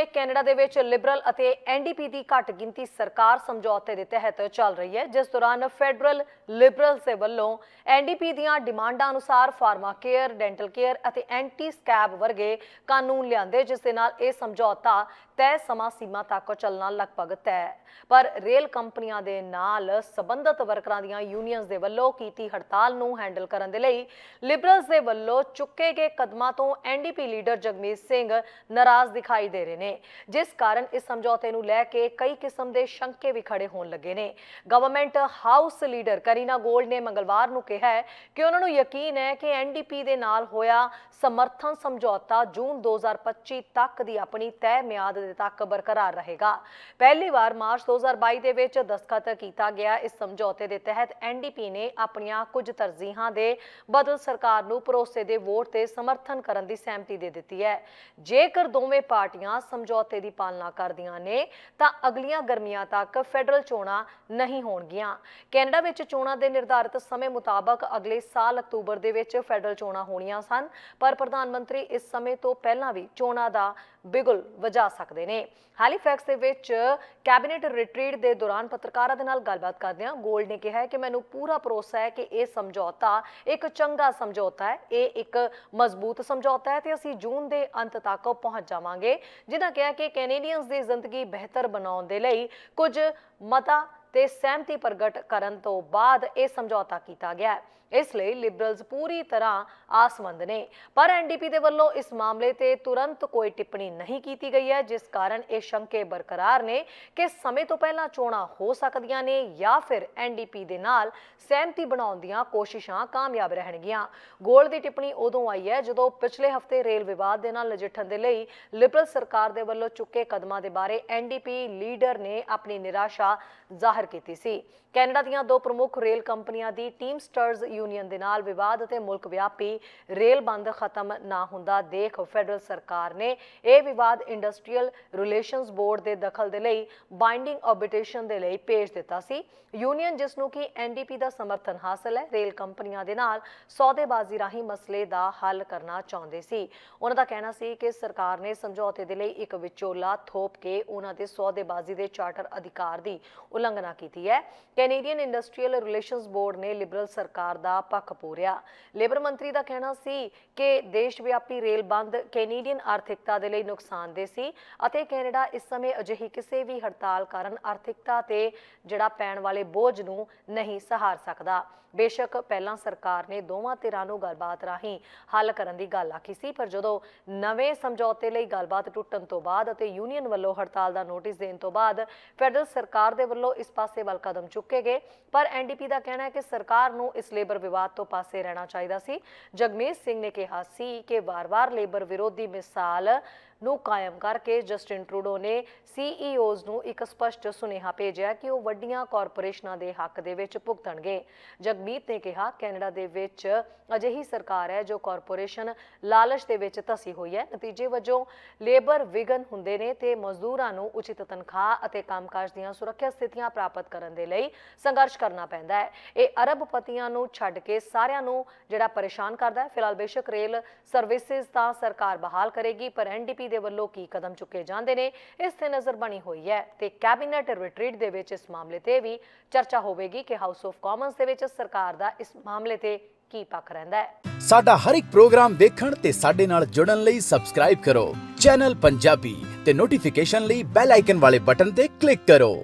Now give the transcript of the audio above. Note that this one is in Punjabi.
ਸਮੇਂ ਕੈਨੇਡਾ ਦੇ ਵਿੱਚ ਲਿਬਰਲ ਅਤੇ ਐਨਡੀਪੀ ਦੀ ਘੱਟ ਗਿਣਤੀ ਸਰਕਾਰ ਸਮਝੌਤੇ ਦੇ ਤਹਿਤ ਚੱਲ ਰਹੀ ਹੈ, ਜਿਸ ਦੌਰਾਨ ਫੈਡਰਲ ਲਿਬਰਲਸ ਦੇ ਵੱਲੋਂ ਐਨਡੀਪੀ ਦੀਆਂ ਡਿਮਾਂਡਾਂ ਅਨੁਸਾਰ ਫਾਰਮਾ ਕੇਅਰ, ਡੈਂਟਲ ਕੇਅਰ ਅਤੇ ਐਂਟੀ ਸਕੈਬ ਵਰਗੇ ਕਾਨੂੰਨ ਲਿਆਂਦੇ, ਜਿਸ ਦੇ ਨਾਲ ਇਹ ਸਮਝੌਤਾ ਤੈਅ ਸਮਾਂ ਸੀਮਾ ਤੱਕ ਚੱਲਣਾ ਲਗਭਗ ਤੈਅ ਹੈ। ਪਰ ਰੇਲ ਕੰਪਨੀਆਂ ਦੇ ਨਾਲ ਸਬੰਧਤ ਵਰਕਰਾਂ ਦੀਆਂ ਯੂਨੀਅਨਸ ਦੇ ਵੱਲੋਂ ਕੀਤੀ ਹੜਤਾਲ ਨੂੰ ਹੈਂਡਲ ਕਰਨ ਦੇ ਲਈ ਲਿਬਰਲਸ ਦੇ ਵੱਲੋਂ ਚੁੱਕੇ ਗਏ ਕਦਮਾਂ ਤੋਂ ਐਨਡੀਪੀ ਲੀਡਰ ਜਗਮੀਤ ਸਿੰਘ ਨਾਰਾਜ਼ ਦਿਖਾਈ ਦੇ ਰਹੇ ਨੇ ਜਿਸ ਕਾਰਨ ਇਸ ਸਮਝੌਤੇ ਨੂੰ ਲੈ ਕੇ ਕਈ ਕਿਸਮ ਦੇ ਸ਼ੰਕੇ ਵੀ ਖੜੇ ਹੋਣ ਲੱਗੇ ਨੇ। Government house leader Karina Gould ਨੇ ਮੰਗਲਵਾਰ ਨੂੰ ਕਿਹਾ ਹੈ ਕਿ ਉਹਨਾਂ ਨੂੰ ਯਕੀਨ ਹੈ ਕਿ ਐਨਡੀਪੀ ਦੇ ਨਾਲ ਹੋਇਆ ਸਮਰਥਨ ਸਮਝੌਤਾ ਜੂਨ 2025 ਤੱਕ ਦੀ ਆਪਣੀ ਤੈਅ ਮਿਆਦ ਦੇ ਤੱਕ ਬਰਕਰਾਰ ਰਹੇਗਾ। ਪਹਿਲੀ ਵਾਰ ਮਾਰਚ 2022 ਦੇ ਵਿੱਚ ਦਸਤਖਤ ਕੀਤਾ ਗਿਆ। ਇਸ ਸਮਝੌਤੇ ਦੇ ਤਹਿਤ ਐਨਡੀਪੀ ਨੇ ਆਪਣੀਆਂ ਕੁਝ ਤਰਜੀਹਾਂ ਦੇ ਬਦਲ ਸਰਕਾਰ ਨੂੰ ਭਰੋਸੇ ਦੇ ਵੋਟ ਤੇ ਸਮਰਥਨ ਕਰਨ ਦੀ ਸਹਿਮਤੀ ਦੇ ਦਿੱਤੀ ਹੈ। ਜੇਕਰ ਦੋਵੇਂ ਪਾਰਟੀਆਂ ਸਮਝੌਤੇ ਦੀ ਪਾਲਣਾ ਕਰਦੀਆਂ ਨੇ, ਤਾਂ ਅਗਲੀਆਂ ਗਰਮੀਆਂ ਤੱਕ ਫੈਡਰਲ ਚੋਣਾਂ ਨਹੀਂ ਹੋਣਗੀਆਂ। ਕੈਨੇਡਾ ਵਿੱਚ ਚੋਣਾਂ ਦੇ ਨਿਰਧਾਰਿਤ ਸਮੇਂ ਮੁਤਾਬਕ ਅਗਲੇ ਸਾਲ ਅਕਤੂਬਰ ਦੇ ਵਿੱਚ ਫੈਡਰਲ ਚੋਣਾਂ ਹੋਣੀਆਂ ਸਨ, ਪਰ ਪ੍ਰਧਾਨ ਮੰਤਰੀ ਇਸ ਸਮੇਂ ਤੋਂ ਪਹਿਲਾਂ ਵੀ ਚੋਣਾਂ ਦਾ ਬਿਗੁਲ ਵਜਾ ਸਕਦੇ ਨੇ। ਹੈਲੀਫੈਕਸ ਦੇ ਵਿੱਚ ਕੈਬਨਿਟ ਰਿਟਰੀਟ ਦੇ ਦੌਰਾਨ ਪੱਤਰਕਾਰਾਂ ਦੇ ਨਾਲ ਗੱਲਬਾਤ ਕਰਦਿਆਂ ਗੋਲਡ ਨੇ ਕਿਹਾ ਕਿ ਮੈਨੂੰ ਪੂਰਾ ਭਰੋਸਾ ਹੈ ਕਿ ਇਹ ਸਮਝੌਤਾ ਇੱਕ ਚੰਗਾ ਸਮਝੌਤਾ ਹੈ, ਇਹ ਇੱਕ ਮਜ਼ਬੂਤ ਸਮਝੌਤਾ ਹੈ ਤੇ ਅਸੀਂ ਜੂਨ ਦੇ ਅੰਤ ਤੱਕ ਪਹੁੰਚ ਜਾਵਾਂਗੇ ਜਿਨ੍ਹਾਂ ਕਿਹਾ ਕਿ ਕੈਨੇਡੀਅਨਸ ਦੀ ਜ਼ਿੰਦਗੀ ਬਿਹਤਰ ਬਣਾਉਣ ਦੇ ਲਈ ਕੁਝ ਮਤਾ ਤੇ ਸਹਿਮਤੀ ਪ੍ਰਗਟ ਕਰਨ ਤੋਂ ਬਾਅਦ ਇਹ ਸਮਝੌਤਾ ਕੀਤਾ ਗਿਆ ਹੈ। ਇਸ ਲਈ ਲਿਬਰਲਜ਼ ਪੂਰੀ ਤਰ੍ਹਾਂ ਆਸਵੰਦ ਨੇ। ਪਰ ਐਨਡੀਪੀ ਦੇ ਵੱਲੋਂ ਇਸ ਮਾਮਲੇ ਤੇ ਤੁਰੰਤ ਕੋਈ ਟਿੱਪਣੀ ਨਹੀਂ ਕੀਤੀ ਗਈ ਹੈ, ਜਿਸ ਕਾਰਨ ਇਹ ਸ਼ੰਕੇ ਬਰਕਰਾਰ ਨੇ ਕਿ ਸਮੇਂ ਤੋਂ ਪਹਿਲਾਂ ਚੋਣਾਂ ਹੋ ਸਕਦੀਆਂ ਨੇ ਜਾਂ ਫਿਰ ਐਨਡੀਪੀ ਦੇ ਨਾਲ ਸਹਿਮਤੀ ਬਣਾਉਣ ਦੀਆਂ ਕੋਸ਼ਿਸ਼ਾਂ ਕਾਮਯਾਬ ਰਹਿਣਗੀਆਂ। ਗੋਲ ਦੀ ਟਿੱਪਣੀ ਉਦੋਂ ਆਈ ਹੈ ਜਦੋਂ ਪਿਛਲੇ ਹਫ਼ਤੇ ਰੇਲ ਵਿਵਾਦ ਦੇ ਨਾਲ ਨਜਿੱਠਣ ਦੇ ਲਈ ਲਿਬਰਲ ਸਰਕਾਰ ਦੇ ਵੱਲੋਂ ਚੁੱਕੇ ਕਦਮਾਂ ਦੇ ਬਾਰੇ ਐਨਡੀਪੀ ਲੀਡਰ ਨੇ ਆਪਣੀ ਨਿਰਾਸ਼ਾ ਜ਼ਾਹਿਰ ਕੀਤੀ ਸੀ। ਕੈਨੇਡਾ ਦੀਆਂ ਦੋ ਪ੍ਰਮੁੱਖ ਰੇਲ ਕੰਪਨੀਆਂ ਦੀ ਟੀਮਸਟਰਜ਼ ਯੂਨੀਅਨ ਦੇ ਨਾਲ ਵਿਵਾਦ ਅਤੇ ਮੁਲਕ ਵਿਆਪੀ ਰੇਲ ਬੰਦ ਖਤਮ ਨਾ ਹੁੰਦਾ ਦੇਖ ਫੈਡਰਲ ਸਰਕਾਰ ਨੇ ਇਹ ਵਿਵਾਦ ਇੰਡਸਟਰੀਅਲ ਰਿਲੇਸ਼ਨਸ ਬੋਰਡ ਦੇ ਦਖਲ ਦੇ ਲਈ ਬਾਈਂਡਿੰਗ ਆਰਬਿਟ੍ਰੇਸ਼ਨ ਦੇ ਲਈ ਭੇਜ ਦਿੱਤਾ ਸੀ। ਯੂਨੀਅਨ ਜਿਸ ਨੂੰ ਕਿ ਐਨਡੀਪੀ ਦਾ ਸਮਰਥਨ ਹਾਸਲ ਹੈ, ਰੇਲ ਕੰਪਨੀਆਂ ਦੇ ਨਾਲ ਸੌਦੇਬਾਜ਼ੀ ਰਾਹੀਂ ਮਸਲੇ ਦਾ ਹੱਲ ਕਰਨਾ ਚਾਹੁੰਦੇ ਸੀ। ਉਹਨਾਂ ਦਾ ਕਹਿਣਾ ਸੀ ਕਿ ਸਰਕਾਰ ਨੇ ਸਮਝੌਤੇ ਦੇ ਲਈ ਇੱਕ ਵਿਚੋਲਾ ਥੋਪ ਕੇ ਉਹਨਾਂ ਦੇ ਸੌਦੇਬਾਜ਼ੀ ਦੇ ਚਾਰਟਰ ਅਧਿਕਾਰ ਦੀ ਉਲੰਘਣਾ ਕੀਤੀ ਹੈ। ਕੈਨੇਡੀਅਨ ਇੰਡਸਟਰੀਅਲ ਰਿਲੇਸ਼ਨਸ ਬੋਰਡ ਨੇ ਲਿਬਰਲ ਸਰਕਾਰ ਦਾ ਪੱਖ ਪੂਰਿਆ। ਲੇਬਰ ਮੰਤਰੀ ਦਾ ਕਹਿਣਾ ਸੀ ਕਿ ਦੇਸ਼ ਵਿਆਪੀ ਰੇਲ ਬੰਦ ਕੈਨੇਡੀਅਨ ਆਰਥਿਕਤਾ ਦੇ ਲਈ ਨੁਕਸਾਨਦੇਹ ਸੀ ਅਤੇ ਕੈਨੇਡਾ ਇਸ ਸਮੇਂ ਅਜਿਹੀ ਕਿਸੇ ਵੀ ਹੜਤਾਲ ਕਾਰਨ ਆਰਥਿਕਤਾ ਤੇ ਜਿਹੜਾ ਪੈਣ ਵਾਲੇ ਬੋਝ ਨੂੰ ਨਹੀਂ ਸਹਾਰ ਸਕਦਾ। ਬੇਸ਼ੱਕ ਪਹਿਲਾਂ ਸਰਕਾਰ ਨੇ ਦੋਵਾਂ ਧਿਰਾਂ ਨੂੰ ਗੱਲਬਾਤ ਰਾਹੀਂ ਹੱਲ ਕਰਨ ਦੀ ਗੱਲ ਆਖੀ ਸੀ, ਪਰ ਜਦੋਂ ਨਵੇਂ ਸਮਝੌਤੇ ਲਈ ਗੱਲਬਾਤ ਟੁੱਟਣ ਤੋਂ ਬਾਅਦ ਅਤੇ ਯੂਨੀਅਨ ਵੱਲੋਂ ਹੜਤਾਲ ਦਾ ਨੋਟਿਸ ਦੇਣ ਤੋਂ ਬਾਅਦ ਫੈਡਰਲ ਸਰਕਾਰ ਦੇ ਵੱਲੋਂ ਇਸ ਪਾਸੇ ਵੱਲ ਕਦਮ ਚੁੱਕੇ ਗਏ, ਪਰ ਐਨਡੀਪੀ ਦਾ ਕਹਿਣਾ ਹੈ ਕਿ ਸਰਕਾਰ ਨੂੰ ਇਸ ਲੇਬਰ ਵਿਵਾਦ ਤੋਂ ਪਾਸੇ ਰਹਿਣਾ ਚਾਹੀਦਾ ਸੀ। ਜਗਮੇਸ਼ ਸਿੰਘ ਨੇ ਕਿਹਾ ਸੀ ਕਿ ਵਾਰ-ਵਾਰ ਲੇਬਰ ਵਿਰੋਧੀ ਮਿਸਾਲ ਨੂੰ ਕਾਇਮ ਕਰਕੇ ਜਸਟਿਨ ਟਰੂਡੋ ਨੇ ਸੀਈਓਜ਼ ਨੂੰ ਇੱਕ ਸਪਸ਼ਟ ਸੁਨੇਹਾ ਭੇਜਿਆ ਕਿ ਉਹ ਵੱਡੀਆਂ ਕਾਰਪੋਰੇਸ਼ਨਾਂ ਦੇ ਹੱਕ ਦੇ ਵਿੱਚ ਭੁਗਤਣਗੇ। ਜਗਮੀਤ ਨੇ ਕਿਹਾ, ਕੈਨੇਡਾ ਦੇ ਵਿੱਚ ਅਜਿਹੀ ਸਰਕਾਰ ਹੈ ਜੋ ਕਾਰਪੋਰੇਸ਼ਨ ਲਾਲਚ ਦੇ ਵਿੱਚ ਧਸੀ ਹੋਈ ਹੈ। ਨਤੀਜੇ ਵਜੋਂ ਲੇਬਰ ਵਿਗਨ ਹੁੰਦੇ ਨੇ ਤੇ ਮਜ਼ਦੂਰਾਂ ਨੂੰ ਉਚਿਤ ਤਨਖਾਹ ਅਤੇ ਕੰਮਕਾਜ ਦੀਆਂ ਸੁਰੱਖਿਆ ਸਥਿਤੀਆਂ ਪ੍ਰਾਪਤ ਕਰਨ ਦੇ ਲਈ ਸੰਘਰਸ਼ ਕਰਨਾ ਪੈਂਦਾ ਹੈ। ਇਹ ਅਰਬਪਤੀਆਂ ਨੂੰ ਛੱਡ ਕੇ ਸਾਰਿਆਂ ਨੂੰ ਜਿਹੜਾ ਪਰੇਸ਼ਾਨ ਕਰਦਾ ਹੈ। ਫਿਲਹਾਲ ਬੇਸ਼ੱਕ ਰੇਲ ਸਰਵਿਸਿਜ਼ ਤਾਂ ਸਰਕਾਰ ਬਹਾਲ ਕਰੇਗੀ, ਪਰ ਐਨਡੀਪੀ ਦੇ ਵੱਲੋਂ ਕੀ ਕਦਮ ਚੁੱਕੇ ਜਾਂਦੇ ਨੇ, ਇਸ ਤੇ ਨਜ਼ਰ ਬਣੀ ਹੋਈ ਹੈ ਤੇ ਕੈਬਨਿਟ ਰਿਟਰੀਟ ਦੇ ਵਿੱਚ ਇਸ ਮਾਮਲੇ ਤੇ ਵੀ ਚਰਚਾ ਹੋਵੇਗੀ ਕਿ ਹਾਊਸ ਆਫ ਕਾਮਨਸ ਦੇ ਵਿੱਚ ਸਰਕਾਰ ਦਾ ਇਸ ਮਾਮਲੇ ਤੇ ਕੀ ਪੱਖ ਰਹਿੰਦਾ ਹੈ। ਸਾਡਾ ਹਰ ਇੱਕ ਪ੍ਰੋਗਰਾਮ ਦੇਖਣ ਤੇ ਸਾਡੇ ਨਾਲ ਜੁੜਨ ਲਈ ਸਬਸਕ੍ਰਾਈਬ ਕਰੋ। ਚੈਨਲ ਪੰਜਾਬੀ ਤੇ ਨੋਟੀਫਿਕੇਸ਼ਨ ਲਈ ਬੈਲ ਆਈਕਨ ਵਾਲੇ ਬਟਨ ਤੇ ਕਲਿੱਕ ਕਰੋ।